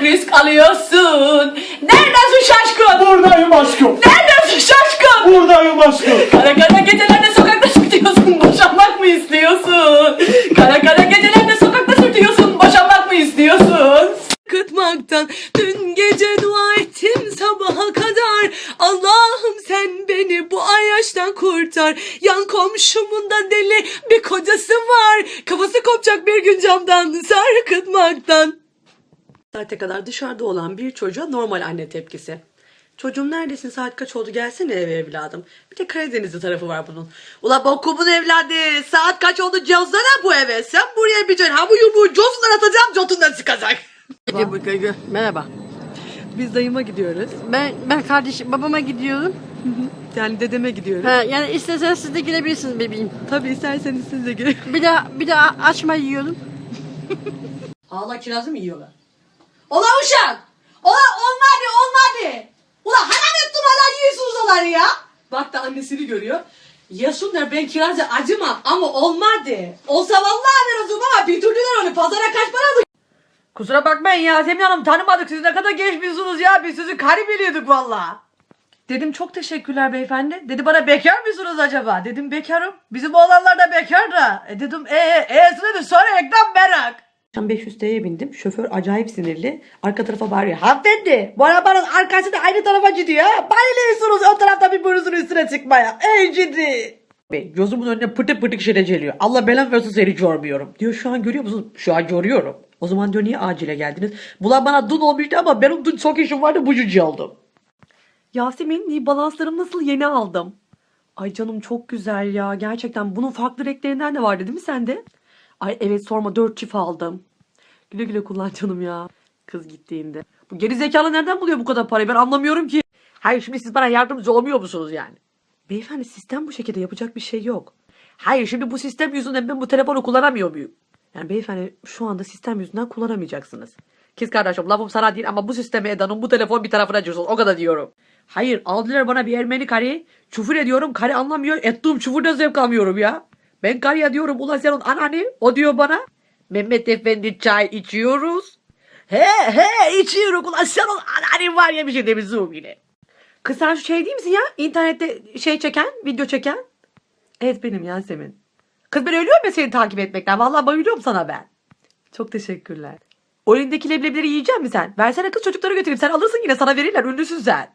çok risk alıyorsun. Neredesin şaşkın? Buradayım aşkım. Neredesin şaşkın? Buradayım aşkım. Kara kara gecelerde sokakta sürtüyorsun, boşanmak mı istiyorsun? Kara kara gecelerde sokakta sürtüyorsun, boşanmak mı istiyorsun? Kıtmaktan dün gece dua ettim sabaha kadar Allah'ım sen beni bu ayyaştan kurtar Yan komşumun da deli bir kocası var Kafası kopacak bir gün camdan sarkıtmaktan Saate kadar dışarıda olan bir çocuğa normal anne tepkisi. Çocuğum neredesin saat kaç oldu gelsene eve evladım. Bir de Karadenizli tarafı var bunun. Ula bokumun evladı saat kaç oldu cazlara bu eve. Sen buraya bir dön ha bu yumruğu cosundan atacağım cotundan çıkacak. Merhaba. Biz dayıma gidiyoruz. Ben ben kardeşim babama gidiyorum. Yani dedeme gidiyoruz. Ha, yani isteseniz siz de girebilirsiniz bebeğim. Tabii isterseniz siz de girin. Bir de bir de açma yiyorum. Hala kirazı mı yiyorlar? Ola uşak! Ola olmadı olmadı! Ula haram ettim hala yiyorsunuz onları ya! Bak da annesini görüyor. Yesunlar ben kirazı acımam ama olmadı. Olsa vallahi verirdim ama bitirdiler onu pazara kaç para aldık? Kusura bakmayın ya Semih Hanım tanımadık siz ne kadar geçmişsiniz ya biz sizi karı biliyorduk valla. Dedim çok teşekkürler beyefendi. Dedi bana bekar mısınız acaba? Dedim bekarım. Bizim oğlanlar da bekar da. E dedim e e dedi sonra ekran merak. Akşam 500 TL'ye bindim. Şoför acayip sinirli. Arka tarafa bağırıyor. Hanımefendi bu arabanın arkası da aynı tarafa gidiyor. Bayılıyorsunuz o tarafta bir burnunuzun üstüne çıkmaya. Ey ciddi. Bey, gözümün önüne pıtık pıtık şeyler geliyor. Allah belan versin seni görmüyorum. Diyor şu an görüyor musun? Şu an görüyorum. O zaman diyor niye acile geldiniz? Bulan bana dun olmuştu ama benim dun çok işim vardı bucucu aldım. Yasemin balanslarım nasıl yeni aldım. Ay canım çok güzel ya. Gerçekten bunun farklı renklerinden de vardı değil mi sende? Ay evet sorma dört çift aldım. Güle güle kullan canım ya. Kız gittiğinde. Bu geri zekalı nereden buluyor bu kadar parayı ben anlamıyorum ki. Hayır şimdi siz bana yardımcı olmuyor musunuz yani? Beyefendi sistem bu şekilde yapacak bir şey yok. Hayır şimdi bu sistem yüzünden ben bu telefonu kullanamıyor muyum? Yani beyefendi şu anda sistem yüzünden kullanamayacaksınız. Kız kardeşim lafım sana değil ama bu sisteme Eda'nın bu telefon bir tarafına çıksın o kadar diyorum. Hayır aldılar bana bir Ermeni karı. Çufur ediyorum karı anlamıyor. Ettiğim çufurdan zevk almıyorum ya. Ben karıya diyorum ulan sen onun ananı. O diyor bana. Mehmet Efendi çay içiyoruz. He he içiyoruz ulan sen onun ananı var ya bir şey demişsin yine. Kız sen şu şey değil misin ya? İnternette şey çeken, video çeken. Evet benim Yasemin. Kız ben ölüyorum ya seni takip etmekten. Vallahi bayılıyorum sana ben. Çok teşekkürler. O elindeki leblebileri yiyecek misin sen? Versene kız çocuklara götüreyim. Sen alırsın yine sana verirler. Ünlüsün sen.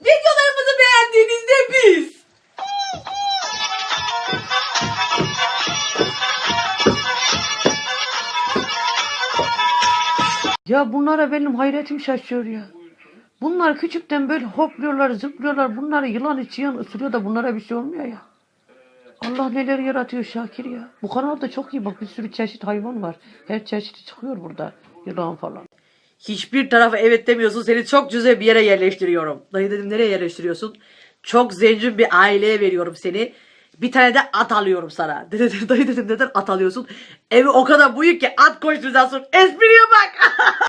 Videolarımızı beğendiğinizde Ya bunlara benim hayretim şaşıyor ya. Bunlar küçükten böyle hopluyorlar, zıplıyorlar. Bunları yılan içiyor, ısırıyor da bunlara bir şey olmuyor ya. Allah neler yaratıyor Şakir ya. Bu kanalda çok iyi bak bir sürü çeşit hayvan var. Her çeşidi çıkıyor burada. Yılan falan. Hiçbir tarafa evet demiyorsun. Seni çok güzel bir yere yerleştiriyorum. Dayı dedim nereye yerleştiriyorsun? Çok zengin bir aileye veriyorum seni. Bir tane de at alıyorum sana. Dayı dedim neden at alıyorsun? Evi o kadar büyük ki at koşturacaksın. Espriye bak.